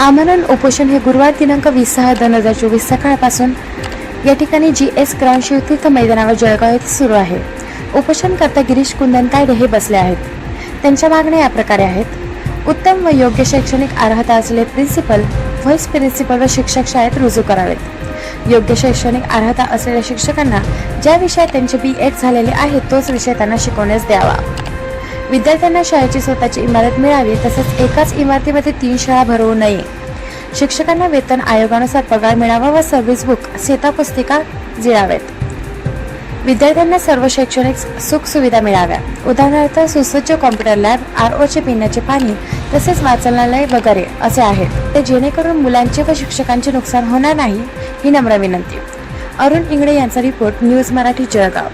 आमरण उपोषण हे गुरुवार दिनांक वीस सहा दोन हजार चोवीस सकाळपासून या ठिकाणी जी एस ग्राउंड शिवतीर्थ मैदानावर जळगाव येथे सुरू आहे. उपोषणकर्ता गिरीश कुंदन तायडे हे बसले आहेत. त्यांच्या मागण्या या प्रकारे आहेत. उत्तम व योग्य शैक्षणिक अर्हता असलेले प्रिन्सिपल व्हाईस प्रिन्सिपल व शिक्षक शाळेत रुजू करावेत. योग्य शैक्षणिक अर्हता असलेल्या शिक्षकांना ज्या विषयात त्यांचे बी एड झालेले आहे तोच विषय त्यांना शिकवण्यास द्यावा. विद्यार्थ्यांना शाळेची स्वतःची इमारत मिळावी तसेच एकाच इमारतीमध्ये तीन शाळा भरवू नये. शिक्षकांना वेतन आयोगानुसार पगार मिळावा व सर्व्हिस बुक पुस्तिका जिळावेत. विद्यार्थ्यांना सर्व शैक्षणिक सुख सुविधा मिळाव्या. उदाहरणार्थ सुसज्ज कॉम्प्युटर लॅब आर ओचे पिण्याचे पाणी तसेच वाचनालय वगैरे असे आहेत. ते जेणेकरून मुलांचे व शिक्षकांचे नुकसान होणार नाही ही नम्र विनंती. अरुण इंगडे यांचा रिपोर्ट न्यूज मराठी जळगाव.